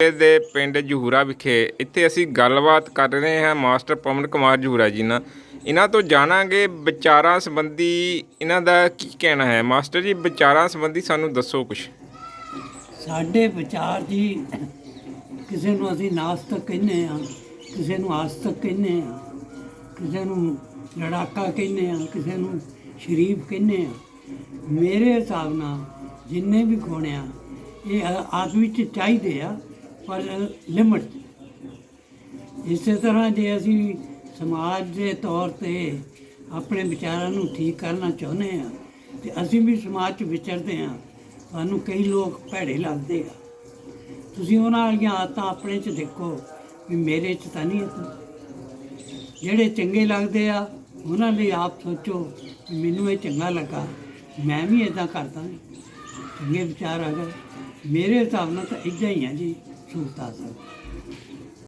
ਦੇ ਪਿੰਡ ਜਹੂਰਾ ਵਿਖੇ ਇੱਥੇ ਅਸੀਂ ਗੱਲਬਾਤ ਕਰ ਰਹੇ ਹਾਂ ਮਾਸਟਰ ਪਵਨ ਕੁਮਾਰ ਜਹੂਰਾ ਜੀ ਨਾਲ। ਇਹਨਾਂ ਤੋਂ ਜਾਣਾਂਗੇ ਵਿਚਾਰਾਂ ਸੰਬੰਧੀ ਇਹਨਾਂ ਦਾ ਕੀ ਕਹਿਣਾ ਹੈ। ਮਾਸਟਰ ਜੀ, ਵਿਚਾਰਾਂ ਸੰਬੰਧੀ ਸਾਨੂੰ ਦੱਸੋ ਕੁਝ ਸਾਡੇ ਵਿਚਾਰ ਜੀ, ਕਿਸੇ ਨੂੰ ਅਸੀਂ ਨਾਸਤਕ ਕਹਿੰਦੇ ਆ ਕਿਸੇ ਨੂੰ ਆਸਤਕ ਕਹਿੰਦੇ ਆ ਕਿਸੇ ਨੂੰ ਲੜਾਕਾ ਕਹਿੰਦੇ ਆ ਕਿਸੇ ਨੂੰ ਸ਼ਰੀਫ ਕਹਿੰਦੇ ਆ ਮੇਰੇ ਹਿਸਾਬ ਨਾਲ ਜਿੰਨੇ ਵੀ ਗੁਣ ਆ, ਇਹ ਆਦਮੀ ਚ ਚਾਹੀਦੇ ਆ ਪਰ ਲਿਮਟ ਇਸੇ ਤਰ੍ਹਾਂ ਜੇ ਅਸੀਂ ਸਮਾਜ ਦੇ ਤੌਰ ਤੇ ਆਪਣੇ ਵਿਚਾਰਾਂ ਨੂੰ ਠੀਕ ਕਰਨਾ ਚਾਹੁੰਦੇ ਆ ਤੇ ਅਸੀਂ ਵੀ ਸਮਾਜ 'ਚ ਵਿਚਰਦੇ ਆ ਸਾਨੂੰ ਕਈ ਲੋਕ ਭੈੜੇ ਲੱਗਦੇ ਆ। ਤੁਸੀਂ ਉਹਨਾਂ ਵਾਲੀਆਂ ਆਦਤਾਂ ਆਪਣੇ 'ਚ ਦੇਖੋ ਵੀ ਮੇਰੇ 'ਚ ਤਾਂ ਨਹੀਂ ਹੈ ਜਿਹੜੇ ਚੰਗੇ ਲੱਗਦੇ ਆ, ਉਹਨਾਂ ਲਈ ਆਪ ਸੋਚੋ ਵੀ ਮੈਨੂੰ ਇਹ ਚੰਗਾ ਲੱਗਾ, ਮੈਂ ਵੀ ਇਦਾਂ ਕਰਦਾ। ਚੰਗੇ ਵਿਚਾਰ ਆ ਗਏ। ਮੇਰੇ ਹਿਸਾਬ ਨਾਲ ਤਾਂ ਇਦਾਂ ਹੀ ਆ ਜੀ। sultasın.